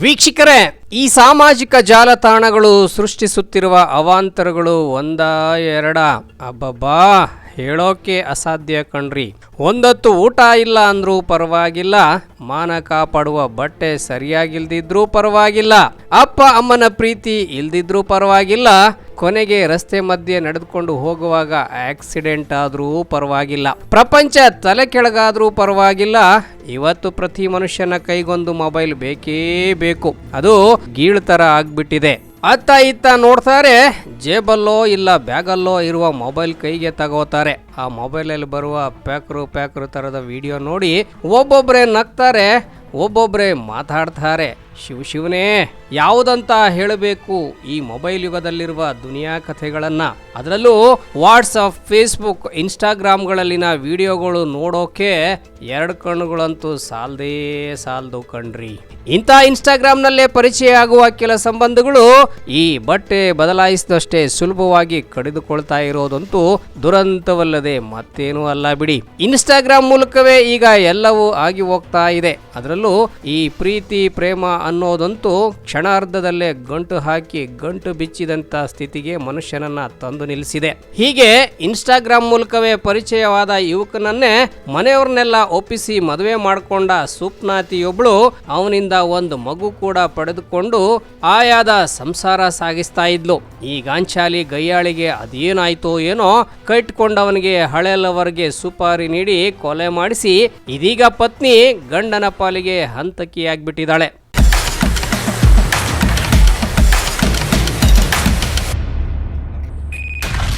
ವೀಕ್ಷಕರೇ, ಈ ಸಾಮಾಜಿಕ ಜಾಲತಾಣಗಳು ಸೃಷ್ಟಿಸುತ್ತಿರುವ ಅವಾಂತರಗಳು ಒಂದ ಎರಡ. ಅಬ್ಬಬ್ಬಾ, ಹೇಳೋಕೆ ಅಸಾಧ್ಯ ಕಣ್ರಿ. ಒಂದತ್ತು ಊಟ ಇಲ್ಲ ಅಂದ್ರೂ ಪರವಾಗಿಲ್ಲ, ಮಾನ ಕಾಪಾಡುವ ಬಟ್ಟೆ ಸರಿಯಾಗಿಲ್ದಿದ್ರೂ ಪರವಾಗಿಲ್ಲ, ಅಪ್ಪ, ಅಮ್ಮನ ಪ್ರೀತಿ ಇಲ್ದಿದ್ರೂ ಪರವಾಗಿಲ್ಲ ಕೊನೆಗೆ ರಸ್ತೆ ಮಧ್ಯೆ ನಡೆದುಕೊಂಡು ಹೋಗುವಾಗ ಆಕ್ಸಿಡೆಂಟ್ ಆದರೂ ಪರವಾಗಿಲ್ಲ. ಪ್ರಪಂಚ ತಲೆ ಕೆಳಗಾದರೂ ಪರವಾಗಿಲ್ಲ. ಇವತ್ತು ಪ್ರತಿ ಮನುಷ್ಯನ ಕೈಗೊಂದು ಮೊಬೈಲ್ ಬೇಕೇ ಬೇಕು. ಅದು ಗೀಳ್ ಥರ ಆಗ್ಬಿಟ್ಟಿದೆ. ಅತ್ತ ಇತ್ತ ನೋಡ್ತಾರೆ, ಜೇಬಲ್ಲೋ ಇಲ್ಲ ಬ್ಯಾಗಲ್ಲೋ ಇರುವ ಮೊಬೈಲ್ ಕೈಗೆ ತಗೋತಾರೆ. ಆ ಮೊಬೈಲಲ್ಲಿ ಬರುವ ಪ್ಯಾಕ್ರು ಪ್ಯಾಕ್ರು ಥರದ ವಿಡಿಯೋ ನೋಡಿ ಒಬ್ಬೊಬ್ಬರೇ ನಗ್ತಾರೆ ಒಬ್ಬೊಬ್ಬರೇ ಮಾತಾಡ್ತಾರೆ. ಶಿವ ಶಿವನೇ, ಯಾವುದಂತ ಹೇಳಬೇಕು ಈ ಮೊಬೈಲ್ ಯುಗದಲ್ಲಿರುವ ದುನಿಯಾ ಕಥೆಗಳನ್ನು. ಅದರಲ್ಲೂ ವಾಟ್ಸಪ್ ಫೇಸ್ಬುಕ್, ಇನ್ಸ್ಟಾಗ್ರಾಮ್ಗಳಲ್ಲಿನ ವಿಡಿಯೋಗಳು ನೋಡೋಕೆ ಎರಡು ಕಣ್ಣುಗಳಂತೂ ಸಾಲದೇ ಸಾಲದು ಕಣ್ರಿ. ಇಂಥ ಇನ್ಸ್ಟಾಗ್ರಾಮ್ನಲ್ಲೇ ಪರಿಚಯ ಆಗುವ ಕೆಲ ಸಂಬಂಧಗಳು ಈ ಬಟ್ಟೆ ಬದಲಾಯಿಸಿದಷ್ಟೇ ಸುಲಭವಾಗಿ ಕಡಿದುಕೊಳ್ತಾ ಇರೋದಂತೂ ದುರಂತವಲ್ಲದೆ ಮತ್ತೇನೂ ಅಲ್ಲ ಬಿಡಿ. ಇನ್ಸ್ಟಾಗ್ರಾಮ್ ಮೂಲಕವೇ ಈಗ ಎಲ್ಲವೂ ಆಗಿ ಹೋಗ್ತಾ ಇದೆ. ಅದರಲ್ಲೂ ಈ ಪ್ರೀತಿ, ಪ್ರೇಮ ಅನ್ನೋದಂತೂ ಕ್ಷಣಾರ್ಧದಲ್ಲೇ ಗಂಟು ಹಾಕಿ ಗಂಟು ಬಿಚ್ಚಿದಂಥ ಸ್ಥಿತಿಗೆ ಮನುಷ್ಯನನ್ನ ತಂದು ನಿಲ್ಲಿಸಿದೆ. ಹೀಗೆ ಇನ್ಸ್ಟಾಗ್ರಾಮ್ ಮೂಲಕವೇ ಪರಿಚಯವಾದ ಯುವಕನನ್ನೇ ಮನೆಯವ್ರನ್ನೆಲ್ಲ ಒಪ್ಪಿಸಿ ಮದುವೆ ಮಾಡಿಕೊಂಡ ಸುಪ್ನಾತಿಯೊಬ್ಳು ಅವನಿಂದ ಒಂದು ಮಗು ಕೂಡ ಪಡೆದುಕೊಂಡು ಆಯಾದ ಸಂಸಾರ ಸಾಗಿಸ್ತಾ ಇದ್ಲು. ಈ ಗಾಂಚಾಲಿ ಗಯ್ಯಾಳಿಗೆ ಅದೇನಾಯ್ತೋ ಏನೋ ಕಟ್ಕೊಂಡವನಿಗೆ ಹಳೆಲವರಿಗೆ ಸುಪಾರಿ ನೀಡಿ ಕೊಲೆ ಮಾಡಿಸಿ ಇದೀಗ ಪತ್ನಿ ಗಂಡನ ಪಾಲಿಗೆ ಹಂತಕಿಯಾಗ್ಬಿಟ್ಟಿದ್ದಾಳೆ.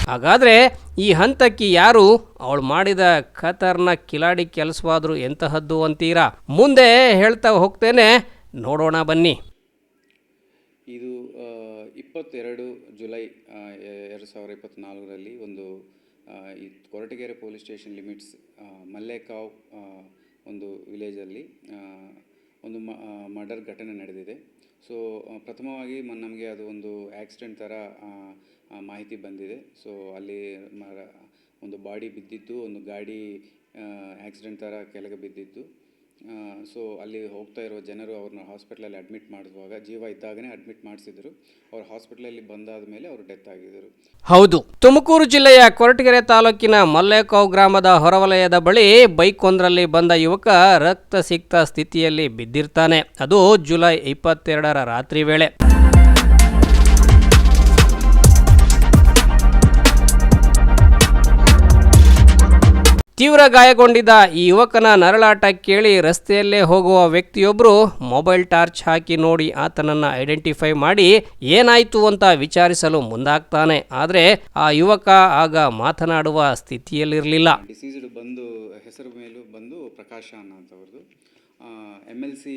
ಹಾಗಾದ್ರೆ ಈ ಹಂತಕ್ಕೆ ಯಾರು ಅವಳು ಮಾಡಿದ ಖತರ್ನ ಕಿಲಾಡಿ ಕೆಲಸವಾದರೂ ಎಂತಹದ್ದು ಅಂತೀರಾ? ಮುಂದೆ ಹೇಳ್ತಾ ಹೋಗ್ತೇನೆ. ನೋಡೋಣ ಬನ್ನಿ. ಇದು ಇಪ್ಪತ್ತೆರಡು ಜುಲೈ ಎರಡು ಸಾವಿರ ಇಪ್ಪತ್ತ್ನಾಲ್ಕರಲ್ಲಿ ಒಂದು ಈ Koratagere police station limits Mallekav ಒಂದು ವಿಲೇಜಲ್ಲಿ ಒಂದು ಮರ್ಡರ್ ಘಟನೆ ನಡೆದಿದೆ. ಸೊ, ಪ್ರಥಮವಾಗಿ ನಮಗೆ ಅದು ಒಂದು ಆಕ್ಸಿಡೆಂಟ್ ಥರ ಮಾಹಿತಿ ಬಂದಿದೆ. ಸೊ ಅಲ್ಲಿ ಒಂದು ಬಾಡಿ ಬಿದ್ದಿತ್ತು, ಒಂದು ಗಾಡಿ ಆ್ಯಕ್ಸಿಡೆಂಟ್ ಥರ ಕೆಳಗೆ ಬಿದ್ದಿತ್ತು. ಸೊ ಅಲ್ಲಿ ಹೋಗ್ತಾ ಇರೋ ಜನರು ಅವ್ರನ್ನ ಹಾಸ್ಪಿಟ್ಲಲ್ಲಿ ಅಡ್ಮಿಟ್ ಮಾಡಿಸುವಾಗ, ಜೀವ ಇದ್ದಾಗನೇ ಅಡ್ಮಿಟ್ ಮಾಡಿಸಿದ್ರು. ಅವ್ರು ಹಾಸ್ಪಿಟ್ಲಲ್ಲಿ ಬಂದಾದ ಮೇಲೆ ಅವರು ಡೆತ್ ಆಗಿದ್ದರು ಹೌದು. ತುಮಕೂರು ಜಿಲ್ಲೆಯ ಕೊರಟಗೆರೆ ತಾಲೂಕಿನ ಮಲ್ಲೇಕಾವ್ ಗ್ರಾಮದ ಹೊರವಲಯದ ಬಳಿ ಬೈಕ್ ಒಂದರಲ್ಲಿ ಬಂದ ಯುವಕ ರಕ್ತ ಸಿಕ್ತ ಸ್ಥಿತಿಯಲ್ಲಿ ಬಿದ್ದಿರ್ತಾನೆ. ಅದು ಜುಲೈ ಇಪ್ಪತ್ತೆರಡರ ರಾತ್ರಿ ವೇಳೆ. ತೀವ್ರ ಗಾಯಗೊಂಡಿದ್ದ ಈ ಯುವಕನ ನರಳಾಟ ಕೇಳಿ ರಸ್ತೆಯಲ್ಲೇ ಹೋಗುವ ವ್ಯಕ್ತಿಯೊಬ್ಬರು ಮೊಬೈಲ್ ಟಾರ್ಚ್ ಹಾಕಿ ನೋಡಿ ಆತನನ್ನ ಐಡೆಂಟಿಫೈ ಮಾಡಿ ಏನಾಯ್ತು ಅಂತ ವಿಚಾರಿಸಲು ಮುಂದಾಗ್ತಾನೆ. ಆದರೆ ಆ ಯುವಕ ಆಗ ಮಾತನಾಡುವ ಸ್ಥಿತಿಯಲ್ಲಿರಲಿಲ್ಲ. ಡಿಸೀಸ್ಡ್ ಬಂದು, ಹೆಸರು ಮೇಲೂ ಬಂದು ಪ್ರಕಾಶ ಅನ್ನೋಂಥವ್ರದ್ದು ಎಂ ಎಲ್ ಸಿ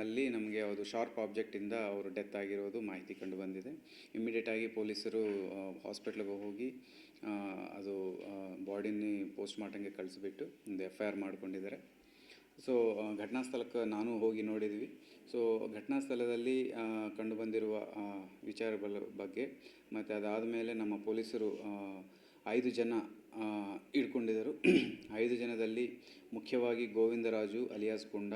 ಅಲ್ಲಿ ನಮಗೆ ಅದು ಶಾರ್ಪ್ ಆಬ್ಜೆಕ್ಟಿಂದ ಅವರು ಡೆತ್ ಆಗಿರೋದು ಮಾಹಿತಿ ಕಂಡು ಬಂದಿದೆ. ಇಮಿಡಿಯೇಟಾಗಿ ಪೊಲೀಸರು ಹಾಸ್ಪಿಟ್ಲಿಗೆ ಹೋಗಿ ಅದು ಬಾಡಿನಿ ಪೋಸ್ಟ್ ಮಾರ್ಟಮ್ಗೆ ಕಳಿಸ್ಬಿಟ್ಟು ಒಂದು ಎಫ್ ಐ ಆರ್ ಮಾಡಿಕೊಂಡಿದ್ದಾರೆ. ಸೊ ಘಟನಾ ಸ್ಥಳಕ್ಕೆ ನಾನು ಹೋಗಿ ನೋಡಿದ್ವಿ. ಸೊ ಘಟನಾ ಸ್ಥಳದಲ್ಲಿ ಕಂಡುಬಂದಿರುವ ವಿಚಾರಗಳ ಬಗ್ಗೆ, ಮತ್ತು ಅದಾದ ಮೇಲೆ ನಮ್ಮ ಪೊಲೀಸರು ಐದು ಜನ ಆ, ಹಿಡ್ಕೊಂಡಿದ್ದರು ಐದು ಜನದಲ್ಲಿ ಮುಖ್ಯವಾಗಿ ಗೋವಿಂದರಾಜು ಅಲಿಯಾಸ್ ಕೊಂಡ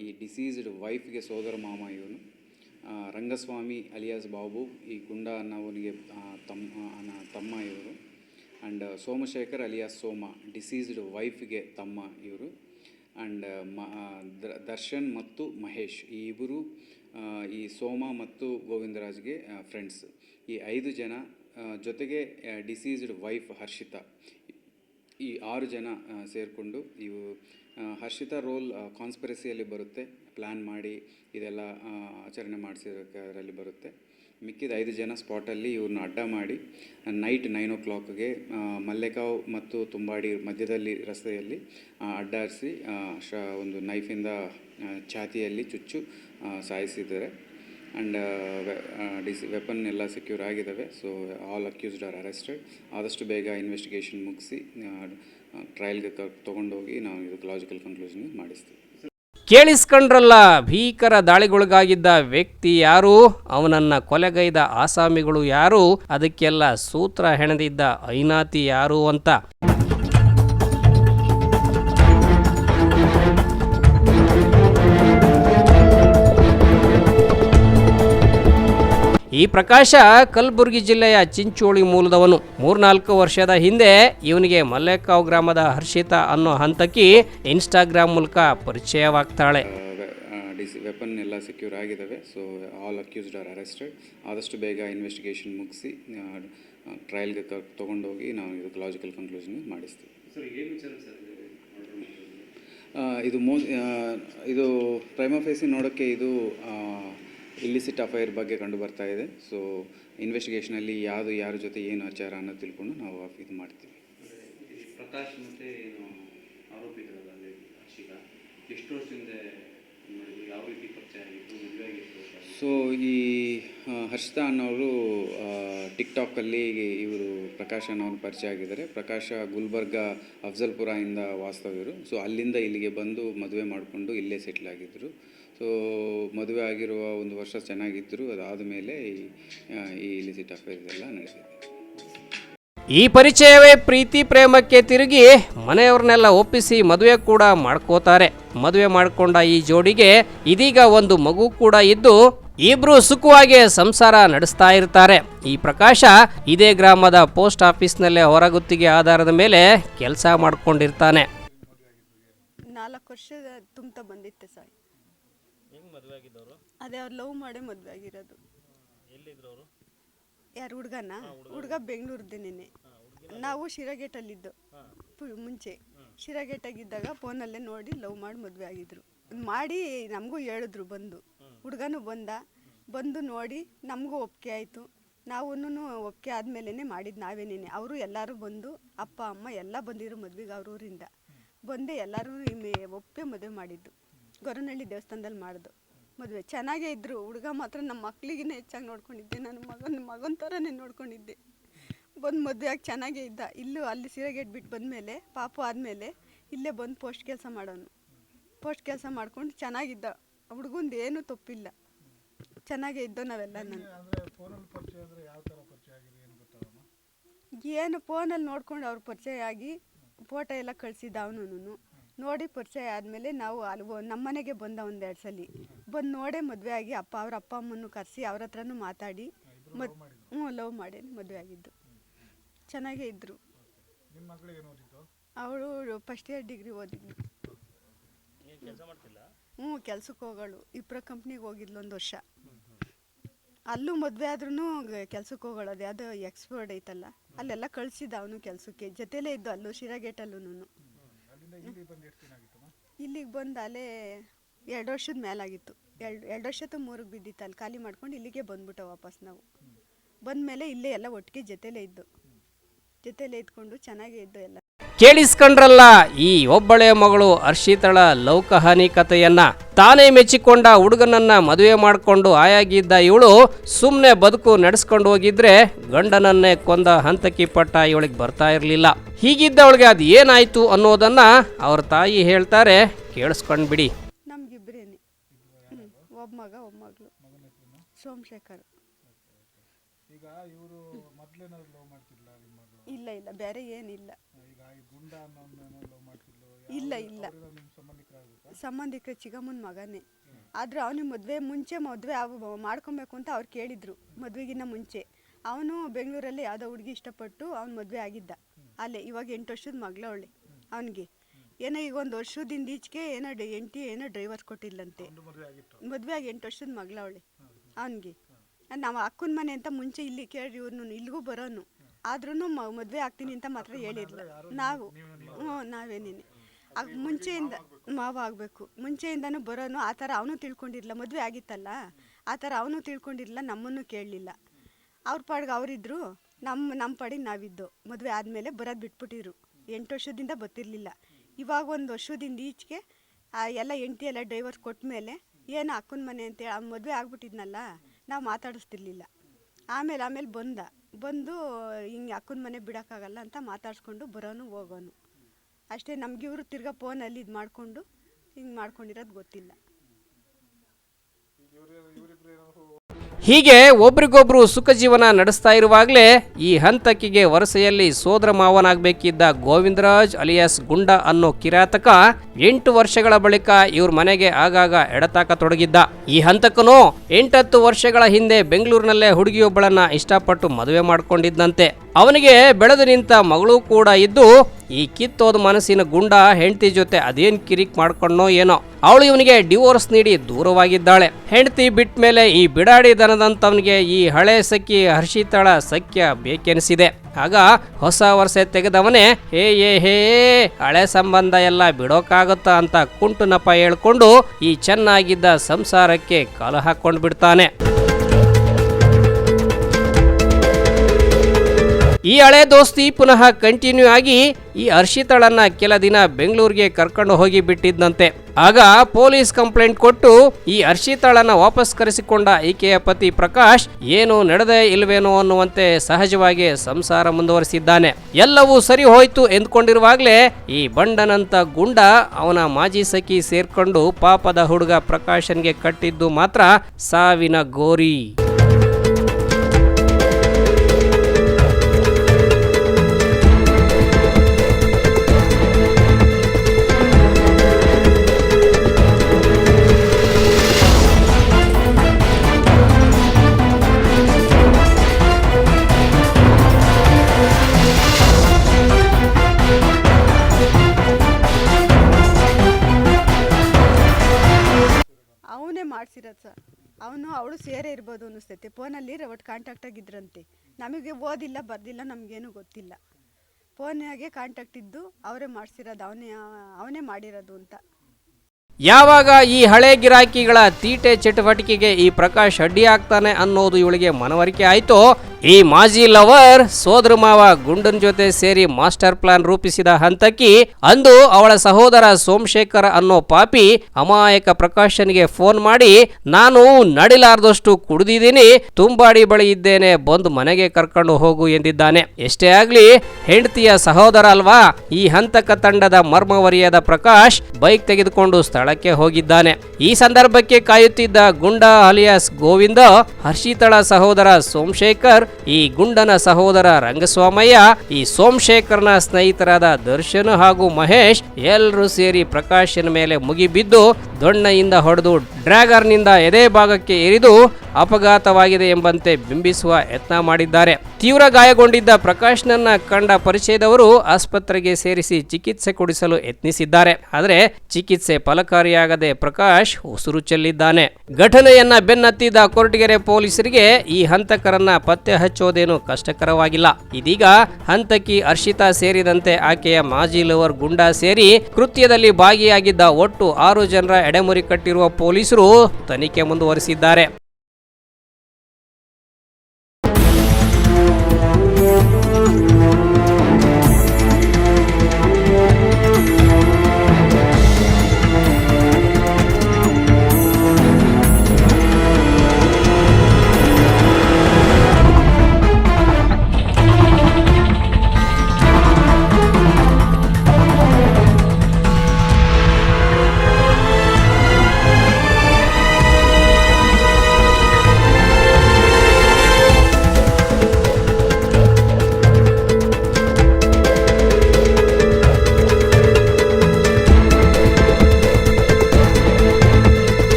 ಈ ಡಿಸೀಸ್ಡ್ ವೈಫ್ಗೆ ಸೋದರ ಮಾಮ ಇವನು. ರಂಗಸ್ವಾಮಿ ಅಲಿಯಾಸ್ ಬಾಬು ಈ ಗುಂಡ ಅನ್ನೋವನಿಗೆ ತಮ್ಮ ತಮ್ಮ ಇವರು. And Somashekar alias Soma deceased ವೈಫ್ಗೆ ತಮ್ಮ ಇವರು. ಆ್ಯಂಡ್ ಮ ದರ್ಶನ್ ಮತ್ತು ಮಹೇಶ್ ಈ ಇಬ್ಬರು ಈ ಸೋಮ ಮತ್ತು ಗೋವಿಂದರಾಜ್ಗೆ ಫ್ರೆಂಡ್ಸ್ ಈ ಐದು ಜನ ಜೊತೆಗೆ ಡಿಸೀಸ್ಡ್ ವೈಫ್ ಹರ್ಷಿತಾ. ಈ ಆರು ಜನ ಸೇರಿಕೊಂಡು ಇವು ಹರ್ಷಿತಾ ರೋಲ್ ಕಾನ್ಸ್ಪರೆಸಿಯಲ್ಲಿ ಬರುತ್ತೆ. ಪ್ಲ್ಯಾನ್ ಮಾಡಿ ಇದೆಲ್ಲ ಆಚರಣೆ ಮಾಡಿಸಿರೋದರಲ್ಲಿ ಬರುತ್ತೆ. ಮಿಕ್ಕಿದ ಐದು ಜನ ಸ್ಪಾಟಲ್ಲಿ ಇವ್ರನ್ನ ಅಡ್ಡ ಮಾಡಿ ನೈಟ್ ನೈನ್ ಓ ಕ್ಲಾಕ್ಗೆ ಮಲ್ಲೇಕಾವ್ ಮತ್ತು ತುಂಬಾಡಿ ಮಧ್ಯದಲ್ಲಿ ರಸ್ತೆಯಲ್ಲಿ ಅಡ್ಡಾರಿಸಿ ಶ, ಒಂದು ನೈಫಿಂದ ಛಾತಿಯಲ್ಲಿ ಚುಚ್ಚು ಸಾಯಿಸಿದ್ದಾರೆ. ಆ್ಯಂಡ್ ಡಿಸ್ ವೆಪನ್ ಎಲ್ಲ ಸೆಕ್ಯೂರ್ ಆಗಿದ್ದಾವೆ so all accused are arrested ಆದಷ್ಟು ಬೇಗ ಇನ್ವೆಸ್ಟಿಗೇಷನ್ ಮುಗಿಸಿ ಟ್ರಯಲ್ಗೆ ತೊಗೊಂಡೋಗಿ ನಾವು ಇದಕ್ಕೆ ಲಾಜಿಕಲ್ ಕನ್ಕ್ಲೂಷನ್ ಮಾಡಿಸ್ತೀವಿ. ಕೇಳಿಸ್ಕೊಂಡ್ರಲ್ಲ, ಭೀಕರ ದಾಳಿಗೊಳಗಾಗಿದ್ದ ವ್ಯಕ್ತಿ ಯಾರು? ಅವನನ್ನ ಕೊಲೆಗೈದ ಆಸಾಮಿಗಳು ಯಾರು? ಅದಕ್ಕೆಲ್ಲ ಸೂತ್ರ ಹೆಣೆದಿದ್ದ ಐನಾತಿ ಯಾರು ಅಂತ. ಈ ಪ್ರಕಾಶ ಕಲಬುರಗಿ ಜಿಲ್ಲೆಯ ಚಿಂಚೋಳಿ ಮೂಲದವನು. ಮೂರ್ನಾಲ್ಕು ವರ್ಷದ ಹಿಂದೆ ಇವನಿಗೆ ಮಲ್ಲೇಕಾವ್ ಗ್ರಾಮದ ಹರ್ಷಿತ ಅನ್ನೋ ಹಂತಕಿ ಇನ್ಸ್ಟಾಗ್ರಾಮ್ ಮೂಲಕ ಪರಿಚಯವಾಗ್ತಾಳೆ. ವೆಪನ್ ಎಲ್ಲ ಸೆಕ್ಯೂರ್ ಆಗಿದ್ದಾವೆ. So all accused are arrested ಆದಷ್ಟು ಬೇಗ ಇನ್ವೆಸ್ಟಿಗೇಷನ್ ಮುಗಿಸಿ ಟ್ರಯಲ್ಗೆ ತಗೊಂಡೋಗಿ ನಾವು ಇದಕ್ಕೆ ಲಾಜಿಕಲ್ ಕನ್ಕ್ಲೂಷನ್ ಮಾಡಿಸ್ತೀವಿ. ಇದು? ಮೋ ಇದು ಇದು ಪ್ರೈಮಫೇಸಿ ನೋಡೋಕ್ಕೆ ಇದು ಇಲ್ಲಿಸಿಟ್ ಅಫೈರ್ ಬಗ್ಗೆ ಕಂಡು ಬರ್ತಾ ಇದೆ. ಸೊ ಇನ್ವೆಸ್ಟಿಗೇಷನಲ್ಲಿ ಯಾವುದು ಯಾರ ಜೊತೆ ಏನು ಆಚಾರ ಅನ್ನೋದು ತಿಳ್ಕೊಂಡು ನಾವು ಇದು ಮಾಡ್ತೀವಿ. ಪ್ರಕಾಶ್ ಮತ್ತೆ ಏನು ಆರೋಪಿಗಳಲ್ಲ ಅಲ್ಲಿ ಹರ್ಷಿಕ? ಎಷ್ಟು ವರ್ಷದಿಂದ ಯಾವ ರೀತಿ ಪರಿಚಯ ಆಗಿತ್ತು? ಮದುವೆ ಆಗಿತ್ತು? ಸೊ ಈ ಹರ್ಷಿತಾ ಅನ್ನೋರು ಟಿಕ್ಟಾಕಲ್ಲಿ ಇವರು ಪ್ರಕಾಶ್ ಅನ್ನೋರು ಪರಿಚಯ ಆಗಿದ್ದಾರೆ. ಪ್ರಕಾಶ ಗುಲ್ಬರ್ಗ ಅಫ್ಜಲ್ಪುರ ಇಂದ ವಾಸ್ತವ್ಯರು. ಸೊ ಅಲ್ಲಿಂದ ಇಲ್ಲಿಗೆ ಬಂದು ಮದುವೆ ಮಾಡಿಕೊಂಡು ಇಲ್ಲೇ ಸೆಟ್ಲ್ ಆಗಿದ್ದರು ಸೊ ಮದುವೆ ಆಗಿರುವ ಒಂದು ವರ್ಷ ಚೆನ್ನಾಗಿದ್ದರು ಅದಾದ ಮೇಲೆ ಈ ಇಲಿಸಿಟ್ ಅಫೇರ್ಸ್ ಎಲ್ಲ ನಡೆಸಿದೆ ಈ ಪರಿಚಯವೇ ಪ್ರೀತಿ ಪ್ರೇಮಕ್ಕೆ ತಿರುಗಿ ಮನೆಯವ್ರನ್ನೆಲ್ಲ ಒಪ್ಪಿಸಿ ಮದುವೆ ಕೂಡ ಮಾಡ್ಕೋತಾರೆ. ಮದುವೆ ಮಾಡಿಕೊಂಡ ಈ ಜೋಡಿಗೆ ಇದೀಗ ಒಂದು ಮಗು ಕೂಡ ಇದ್ದು ಇಬ್ರು ಸುಖವಾಗಿ ಸಂಸಾರ ನಡೆಸ್ತಾ ಇರ್ತಾರೆ. ಈ ಪ್ರಕಾಶ ಇದೇ ಗ್ರಾಮದ ಪೋಸ್ಟ್ ಆಫೀಸ್ನಲ್ಲೇ ಹೊರಗುತ್ತಿಗೆ ಆಧಾರದ ಮೇಲೆ ಕೆಲಸ ಮಾಡ್ಕೊಂಡಿರ್ತಾನೆ. ನಾಲ್ಕು ವರ್ಷ ತುಂಬ್ತಾ ಬಂದಿತ್ತೆ ಸರ್ ಅದೇ ಅವ್ರು ಲವ್ ಮಾಡೇ ಮದುವೆ ಆಗಿರೋದು. ಯಾರು ಹುಡ್ಗನ? ಹುಡ್ಗ ನೆನೆ ನಾವು ಶಿರಾಗೇಟಲ್ಲಿದ್ದು. ಪು- ಮುಂಚೆ. ಶಿರಾಗೇಟಾಗಿದ್ದಾಗ ಫೋನಲ್ಲೇ ನೋಡಿ ಲವ್ ಮಾಡಿ ಮದುವೆ ಆಗಿದ್ರು. ಮಾಡಿ ನಮಗೂ ಹೇಳಿದ್ರು ಬಂದು. ಹುಡ್ಗನೂ ಬಂದ. ಬಂದು ನೋಡಿ ನಮಗೂ ಒಪ್ಪಿಗೆ ಆಯಿತು. ನಾವು ಒಪ್ಪಿಗೆ ಆದಮೇಲೆ ಮಾಡಿದ್ದು ನಾವೇನೇನೆ ಅವರು ಎಲ್ಲರೂ ಬಂದು ಅಪ್ಪ ಅಮ್ಮ ಎಲ್ಲ ಬಂದಿದ್ರು ಮದ್ವೆಗೆ ಅವ್ರೂರಿಂದ ಬಂದೇ ಬಂದು ಎಲ್ಲರೂ ಒಪ್ಪಿಗೆ ಮದುವೆ ಮಾಡಿದ್ದು. ಗೊರನಹಳ್ಳಿ ದೇವಸ್ಥಾನದಲ್ಲಿ ಮಾಡ್ದು. ಮದುವೆ. ಚೆನ್ನಾಗೇ ಇದ್ದರು ಹುಡುಗ ಮಾತ್ರ ನಮ್ಮ ಮಕ್ಕಳಿಗಿನ್ನ ಹೆಚ್ಚಾಗಿ ನೋಡ್ಕೊಂಡಿದ್ದೆ. ನನ್ನ ಮಗನ ಮಗನ ಥರನೇ ನೋಡ್ಕೊಂಡಿದ್ದೆ. ಬಂದು ಮದುವೆಯಾಗಿ ಚೆನ್ನಾಗೇ ಇದ್ದ. ಇಲ್ಲೂ ಅಲ್ಲಿ ಸೀರೆಗೇಟ್ ಬಿಟ್ಟು ಬಂದಮೇಲೆ ಪಾಪ ಆದಮೇಲೆ ಇಲ್ಲೇ ಬಂದು ಪೋಸ್ಟ್ ಕೆಲಸ ಮಾಡೋನು. ಪೋಸ್ಟ್ ಕೆಲಸ ಮಾಡ್ಕೊಂಡು ಚೆನ್ನಾಗಿದ್ದ. ಹುಡುಗಂದು ಏನೂ ತಪ್ಪಿಲ್ಲ. ಚೆನ್ನಾಗೇ ಇದ್ದೋ ನಾವೆಲ್ಲ ನಾನು. ಏನು ಫೋನಲ್ಲಿ ನೋಡ್ಕೊಂಡು ಅವ್ರ ಪರಿಚಯ ಆಗಿ ಫೋಟೋ ಎಲ್ಲ ಕಳಿಸಿದ್ದ ಅವನು ನೋಡಿ ಪರಿಚಯ ಆದಮೇಲೆ ನಾವು ಅಲ್ಲಿ ನಮ್ಮ ಮನೆಗೆ ಬಂದ ಒಂದೆರಡು ಸಲ. ಬಂದು ನೋಡೇ ಮದುವೆ ಆಗಿ ಅಪ್ಪ ಅವ್ರ ಅಪ್ಪ ಅಮ್ಮನ್ನು ಕರೆಸಿ ಅವ್ರ ಹತ್ರನೂ ಮಾತಾಡಿ ಮದ್ ಹ್ಞೂ ಲವ್ ಮಾಡಿ ಮದುವೆ ಆಗಿದ್ದು. ಚೆನ್ನಾಗೇ ಇದ್ದರು ಅವಳು ಫಸ್ಟ್ ಇಯರ್ ಡಿಗ್ರಿ ಓದಿದ್ಲು ಹ್ಞೂ ಕೆಲ್ಸಕ್ಕೆ ಹೋಗೋಳು. ಇಬ್ಬರ ಕಂಪ್ನಿಗೆ ಹೋಗಿದ್ಲು ಒಂದು ವರ್ಷ. ಅಲ್ಲೂ ಮದುವೆ ಆದ್ರೂ ಕೆಲ್ಸಕ್ಕೆ ಹೋಗೋಳು ಅದು ಯಾವುದೋ ಎಕ್ಸ್ಪೋರ್ಟ್ ಐತಲ್ಲ. ಅಲ್ಲೆಲ್ಲ ಕಳಿಸಿದ್ದ ಅವನು ಕೆಲಸಕ್ಕೆ. ಜೊತೆಲೇ ಇದ್ದು ಅಲ್ಲೂ ಶಿರಾಗೇಟಲ್ಲೂ ಇಲ್ಲಿಗೆ ಬಂದ ಅಲ್ಲೇ ಎರಡು ವರ್ಷದ ಮೇಲಾಗಿತ್ತು ಎರಡು ಎರಡು ವರ್ಷದ ಮೂರಿಗೆ ಬಿದ್ದಿತ್ತು. ಅಲ್ಲಿ ಖಾಲಿ ಮಾಡ್ಕೊಂಡು ಇಲ್ಲಿಗೆ ಬಂದ್ಬಿಟ್ಟ ವಾಪಸ್ ನಾವು. ಬಂದಮೇಲೆ ಇಲ್ಲೇ ಎಲ್ಲ ಒಟ್ಟಿಗೆ ಜೊತೆಲೇ ಇದ್ದು. ಜೊತೆಲೇ ಇದ್ಕೊಂಡು ಚೆನ್ನಾಗೇ ಇದ್ದು ಎಲ್ಲ. ಕೇಳಿಸ್ಕೊಂಡ್ರಲ್ಲ ಈ ಒಬ್ಬಳೆ ಮಗಳು ಹರ್ಷಿತಳ ಲೌಕಹಾನಿ ಕಹಾನಿ ಕಥೆಯನ್ನ. ತಾನೇ ಮೆಚ್ಚಿಕೊಂಡ ಹುಡುಗನನ್ನ ಮದುವೆ ಮಾಡಿಕೊಂಡು ಆಯಾಗಿದ್ದ ಇವಳು ಸುಮ್ಮನೆ ಬದುಕು ನಡೆಸ್ಕೊಂಡು ಹೋಗಿದ್ರೆ ಗಂಡನನ್ನೇ ಕೊಂದ ಹಂತಕಿ ಪಟ್ಟ ಇವಳಿಗೆ ಬರ್ತಾ ಇರಲಿಲ್ಲ. ಹೀಗಿದ್ದವಳಿಗೆ ಅದು ಏನಾಯ್ತು ಅನ್ನೋದನ್ನ ಅವ್ರ ತಾಯಿ ಹೇಳ್ತಾರೆ ಕೇಳಿಸ್ಕೊಂಡ್ಬಿಡಿ ನಮ್ಗಿಬ್ರೇನೆ. ಹ್ಞೂ ಒಬ್ಬ ಮಗ ಒಬ್ಬ ಮಗಳು. ಸೋಮಶೇಖರ್. ಈಗ ಇವರು ಮೊದ್ಲೇನಾದ್ರು ಲವ್ ಮಾಡ್ತಿದ್ಲ ನಿಮ್ಮ ಮಗಳು? ಇಲ್ಲ ಇಲ್ಲ ಬೇರೆ ಏನಿಲ್ಲ. ಇಲ್ಲ ಇಲ್ಲ. ಸಂಬಂಧಿಕರ ಚಿಗಮ್ಮನ ಮಗನೇ. ಆದ್ರೆ ಅವನಿಗೆ ಮದುವೆ ಮುಂಚೆ ಮದುವೆ ಮಾಡ್ಕೊಬೇಕು ಅಂತ ಅವ್ರು ಕೇಳಿದ್ರು ಮದುವೆಗಿನ್ನ ಮುಂಚೆ. ಅವನು ಬೆಂಗಳೂರಲ್ಲಿ ಯಾವುದೋ ಹುಡುಗಿ ಇಷ್ಟಪಟ್ಟು ಅವ್ನು ಮದುವೆ ಆಗಿದ್ದ. ಅಲ್ಲೇ ಇವಾಗ ಎಂಟು ವರ್ಷದ ಮಗಳ ಅವಳೆ ಅವನಿಗೆ. ಏನೋ ಈಗ ಒಂದು ವರ್ಷದಿಂದ ಈಚೆಗೆ ಏನೋ ಎಂಟಿ ಏನೋ ಡ್ರೈವರ್ ಕೊಟ್ಟಿಲ್ಲಂತೆ ಮದುವೆ ಆಗಿ ಎಂಟು ವರ್ಷದ ಮಗಳ ಅವಳೆ ಅವನಿಗೆ. ನಾವು ಅಕ್ಕನ ಮನೆ ಅಂತ ಮುಂಚೆ ಇಲ್ಲಿ ಕೇಳಿ ಇವ್ರನ್ನ ಇಲ್ಲಿಗೂ ಬರೋನು. ಆದ್ರೂ ಮದುವೆ ಆಗ್ತೀನಿ ಅಂತ ಮಾತ್ರ ಹೇಳಿರಲಿಲ್ಲ ನಾವು, ಹ್ಞೂ, ನಾವೇನೇನೆ. ಮುಂಚೆಯಿಂದ ಮಾವ ಆಗಬೇಕು. ಮುಂಚೆಯಿಂದನೂ ಬರೋನು ಆ ಥರ ಅವನು ತಿಳ್ಕೊಂಡಿರಲಿಲ್ಲ. ಮದುವೆ ಆಗಿತ್ತಲ್ಲ, ಆ ಥರ ಅವನು ತಿಳ್ಕೊಂಡಿರಲಿಲ್ಲ, ನಮ್ಮನ್ನು ಕೇಳಲಿಲ್ಲ. ಅವ್ರ ಪಾಡ್ಗೆ ಅವರಿದ್ರು ನಮ್ಮ ನಮ್ಮ ಪಾಡಿಗೆ ನಾವಿದ್ದು. ಮದುವೆ ಆದಮೇಲೆ ಬರೋದು ಬಿಟ್ಬಿಟ್ಟಿರು ಎಂಟು ವರ್ಷದಿಂದ ಬತ್ತಿರಲಿಲ್ಲ ಇವಾಗ ಒಂದು ವರ್ಷದಿಂದ ಈಚೆಗೆ, ಆ ಎಲ್ಲ ಎಂಟಿ ಎಲ್ಲ ಡ್ರೈವರ್ ಕೊಟ್ಟ ಮೇಲೆ ಏನು ಅಕ್ಕನ ಮನೆ ಅಂತೇಳಿ ಅವ್ನು ಮದುವೆ ಆಗ್ಬಿಟ್ಟಿದ್ನಲ್ಲ, ನಾವು ಮಾತಾಡಿಸ್ತಿರ್ಲಿಲ್ಲ. ಆಮೇಲೆ ಆಮೇಲೆ ಬಂದ. ಬಂದು ಹಿಂಗೆ ಅಕ್ಕನ ಮನೆ ಬಿಡೋಕ್ಕಾಗಲ್ಲ ಅಂತ ಮಾತಾಡ್ಸ್ಕೊಂಡು ಬರೋನು ಹೋಗೋನು. ಅಷ್ಟೇ ನಮ್ಗೆ ಇವರು ತಿರ್ಗಾ ಫೋನಲ್ಲಿ ಇದು ಮಾಡಿಕೊಂಡು ಹಿಂಗೆ ಮಾಡ್ಕೊಂಡಿರೋದು ಗೊತ್ತಿಲ್ಲ. ಹೀಗೆ ಒಬ್ರಿಗೊಬ್ರು ಸುಖ ಜೀವನ ನಡೆಸ್ತಾ ಇರುವಾಗಲೇ ಈ ಹಂತಕಿಗೆ ವರಸೆಯಲ್ಲಿ ಸೋದರ ಮಾವನಾಗಬೇಕಿದ್ದ ಗೋವಿಂದರಾಜ್ ಅಲಿಯಾಸ್ ಗುಂಡ ಅನ್ನೋ ಕಿರಾತಕ ಎಂಟು ವರ್ಷಗಳ ಬಳಿಕ ಇವ್ರ ಮನೆಗೆ ಆಗಾಗ ಎಡತಾಕ ತೊಡಗಿದ್ದ. ಈ ಹಂತಕನು ಎಂಟತ್ತು ವರ್ಷಗಳ ಹಿಂದೆ ಬೆಂಗಳೂರಿನಲ್ಲೇ ಹುಡುಗಿಯೊಬ್ಬಳನ್ನ ಇಷ್ಟಪಟ್ಟು ಮದುವೆ ಮಾಡ್ಕೊಂಡಿದ್ದಂತೆ ಅವನಿಗೆ ಬೆಳೆದು ನಿಂತ ಮಗಳು ಕೂಡ ಇದ್ದು, ಈ ಕಿತ್ತೋದ ಮನಸ್ಸಿನ ಗುಂಡ ಹೆಂಡತಿ ಜೊತೆ ಅದೇನ್ ಕಿರಿಕ್ ಮಾಡ್ಕೊಂಡೋ ಏನೋ. ಅವಳು ಇವನಿಗೆ ಡಿವೋರ್ಸ್ ನೀಡಿ ದೂರವಾಗಿದ್ದಾಳೆ. ಹೆಂಡತಿ ಬಿಟ್ಟ ಮೇಲೆ ಈ ಬಿಡಾಡಿ ದನದಂತವನಿಗೆ ಈ ಹಳೆ ಸಖಿ ಹರ್ಷಿತಳ ಸಖ್ಯ ಬೇಕೆನಿಸಿದೆ. ಆಗ ಹೊಸ ವರ್ಷ ತೆಗೆದವನೇ, ಹೇ ಏ ಹೇ, ಹಳೆ ಸಂಬಂಧ ಎಲ್ಲ ಬಿಡೋಕ್ಕಾಗುತ್ತಾ ಅಂತ ಕುಂಟು ನಪ ಹೇಳ್ಕೊಂಡು ಈ ಚೆನ್ನಾಗಿದ್ದ ಸಂಸಾರಕ್ಕೆ ಕಾಲು ಹಾಕೊಂಡು ಬಿಡ್ತಾನೆ ಈ ಹಳೆ ದೋಸ್ತಿ ಪುನಃ ಕಂಟಿನ್ಯೂ ಆಗಿ ಈ ಹರ್ಷಿತಾಳನ್ನ ಕೆಲ ದಿನ ಬೆಂಗಳೂರಿಗೆ ಕರ್ಕೊಂಡು ಹೋಗಿ ಬಿಟ್ಟಿದ್ದಂತೆ ಆಗ ಪೊಲೀಸ್ ಕಂಪ್ಲೇಂಟ್ ಕೊಟ್ಟು ಈ ಹರ್ಷಿತಳನ್ನ ವಾಪಸ್ ಕರೆಸಿಕೊಂಡ ಈಕೆಯ ಪತಿ ಪ್ರಕಾಶ್, ಏನು ನಡೆದೇ ಇಲ್ವೇನೋ ಅನ್ನುವಂತೆ ಸಹಜವಾಗಿ ಸಂಸಾರ ಮುಂದುವರಿಸಿದ್ದಾನೆ. ಎಲ್ಲವೂ ಸರಿ ಹೋಯ್ತು ಎಂದ್ಕೊಂಡಿರುವಾಗಲೇ ಈ ಬಂಡನಂತ ಗುಂಡ ಅವನ ಮಾಜಿ ಸಖಿ ಸೇರ್ಕೊಂಡು ಪಾಪದ ಹುಡುಗ ಪ್ರಕಾಶನ್ಗೆ ಕಟ್ಟಿದ್ದು ಮಾತ್ರ ಸಾವಿನ ಗೋರಿ. ಅನ್ನಿಸ್ತೈತೆ ಫೋನಲ್ಲಿ ಒಟ್ಟು ಕಾಂಟ್ಯಾಕ್ಟ್ ಆಗಿದ್ರಂತೆ. ನಮಗೆ ಓದಿಲ್ಲ, ಬರ್ದಿಲ್ಲ, ನಮಗೇನು ಗೊತ್ತಿಲ್ಲ. ಫೋನಾಗೆ ಕಾಂಟ್ಯಾಕ್ಟ್ ಇದ್ದು, ಅವರೇ ಮಾಡಿಸಿರೋದು, ಅವನೇ ಅವನೇ ಮಾಡಿರೋದು ಅಂತ. ಯಾವಾಗ ಈ ಹಳೆ ಗಿರಾಕಿಗಳ ತೀಟೆ ಚಟುವಟಿಕೆಗೆ ಈ ಪ್ರಕಾಶ್ ಅಡ್ಡಿಯಾಗ್ತಾನೆ ಅನ್ನೋದು ಇವಳಿಗೆ ಮನವರಿಕೆ ಆಯ್ತು. ಈ ಮಾಜಿ ಲವರ್ ಸೋದರ ಮಾವ ಗುಂಡನ್ ಜೊತೆ ಸೇರಿ ಮಾಸ್ಟರ್ ಪ್ಲಾನ್ ರೂಪಿಸಿದ ಹಂತಕಿ ಅಂದು ಅವಳ ಸಹೋದರ ಸೋಮಶೇಖರ್ ಅನ್ನೋ ಪಾಪಿ ಅಮಾಯಕ ಪ್ರಕಾಶನ್ಗೆ ಫೋನ್ ಮಾಡಿ, ನಾನು ನಡಿಲಾರ್ದಷ್ಟು ಕುಡಿದಿದ್ದೀನಿ, ತುಂಬಾಡಿ ಬಳಿ ಇದ್ದೇನೆ, ಬಂದು ಮನೆಗೆ ಕರ್ಕೊಂಡು ಹೋಗು ಎಂದಿದ್ದಾನೆ. ಎಷ್ಟೇ ಆಗ್ಲಿ, ಹೆಂಡತಿಯ ಸಹೋದರ ಅಲ್ವಾ? ಈ ಹಂತಕ ತಂಡದ ಮರ್ಮವರಿಯಾದ ಪ್ರಕಾಶ್ ಬೈಕ್ ತೆಗೆದುಕೊಂಡು ಸ್ಥಳಕ್ಕೆ ಹೋಗಿದ್ದಾನೆ. ಈ ಸಂದರ್ಭಕ್ಕೆ ಕಾಯುತ್ತಿದ್ದ ಗುಂಡ ಅಲಿಯಾಸ್ ಗೋವಿಂದ, ಹರ್ಷಿತಳ ಸಹೋದರ ಸೋಮಶೇಖರ್, ಈ ಗುಂಡನ ಸಹೋದರ ರಂಗಸ್ವಾಮಯ್ಯ, ಈ ಸೋಮಶೇಖರ್ನ ಸ್ನೇಹಿತರಾದ ದರ್ಶನ್ ಹಾಗೂ ಮಹೇಶ್ ಎಲ್ಲರೂ ಸೇರಿ ಪ್ರಕಾಶನ ಮೇಲೆ ಮುಗಿಬಿದ್ದು, ದೊಣ್ಣೆಯಿಂದ ಹೊಡೆದು ಡ್ರ್ಯಾಗರ್ನಿಂದ ಎದೆ ಭಾಗಕ್ಕೆ ಇರಿದು ಅಪಘಾತವಾಗಿದೆ ಎಂಬಂತೆ ಬಿಂಬಿಸುವ ಯತ್ನ ಮಾಡಿದ್ದಾರೆ. ತೀವ್ರ ಗಾಯಗೊಂಡಿದ್ದ ಪ್ರಕಾಶ್ನನ್ನ ಕಂಡ ಪರಿಚಯದವರು ಆಸ್ಪತ್ರೆಗೆ ಸೇರಿಸಿ ಚಿಕಿತ್ಸೆ ಕೊಡಿಸಲು ಯತ್ನಿಸಿದ್ದಾರೆ. ಆದರೆ ಚಿಕಿತ್ಸೆ ಫಲಕಾರಿಯಾಗದೆ ಪ್ರಕಾಶ್ ಉಸಿರು ಚೆಲ್ಲಿದ್ದಾನೆ. ಘಟನೆಯನ್ನ ಬೆನ್ನತ್ತಿದ್ದ ಕೊರಟಗೆರೆ ಪೊಲೀಸರಿಗೆ ಈ ಹಂತಕರನ್ನ ಪತ್ತೆ ಹಚ್ಚೋದೇನು ಕಷ್ಟಕರವಾಗಿಲ್ಲ. ಇದೀಗ ಹಂತಕಿ ಹರ್ಷಿತಾ ಸೇರಿದಂತೆ ಆಕೆಯ ಮಾಜಿ ಲವರ್ ಗುಂಡಾ ಸೇರಿ ಕೃತ್ಯದಲ್ಲಿ ಭಾಗಿಯಾಗಿದ್ದ ಒಟ್ಟು ಆರು ಜನರ ಎಡೆಮುರಿ ಕಟ್ಟಿರುವ ಪೊಲೀಸರು ತನಿಖೆ ಮುಂದುವರಿಸಿದ್ದಾರೆ.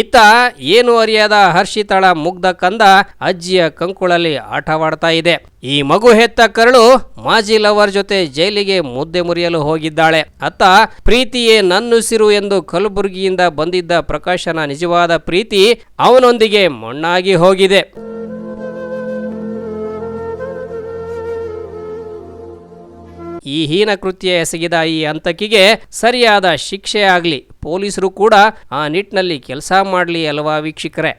ಇತ್ತ ಏನು ಅರಿಯದ ಹರ್ಷಿತಳ ಮುಗ್ಧ ಕಂದ ಅಜ್ಜಿಯ ಕಂಕುಳಲ್ಲಿ ಆಟವಾಡ್ತಾ ಇದೆ. ಈ ಮಗು ಹೆತ್ತ ಕರಳು ಮಾಜಿ ಲವರ್ ಜೊತೆ ಜೈಲಿಗೆ ಮುದ್ದೆ ಮುರಿಯಲು ಹೋಗಿದ್ದಾಳೆ. ಅತ್ತ, ಪ್ರೀತಿಯೇ ನನ್ನುಸಿರು ಎಂದು ಕಲಬುರಗಿಯಿಂದ ಬಂದಿದ್ದ ಪ್ರಕಾಶನ ನಿಜವಾದ ಪ್ರೀತಿ ಅವನೊಂದಿಗೆ ಮಣ್ಣಾಗಿ ಹೋಗಿದೆ. ಈ ಹೀನ ಕೃತ್ಯ ಎಸಗಿದ ಈ ಹಂತಕಿಗೆ ಸರಿಯಾದ ಶಿಕ್ಷೆ ಆಗಲಿ. ಪೊಲೀಸರು ಕೂಡ ಆ ನಿಟ್ಟಿನಲ್ಲಿ ಕೆಲಸ ಮಾಡಲಿ ಅಲ್ವಾ ವೀಕ್ಷಕರೇ.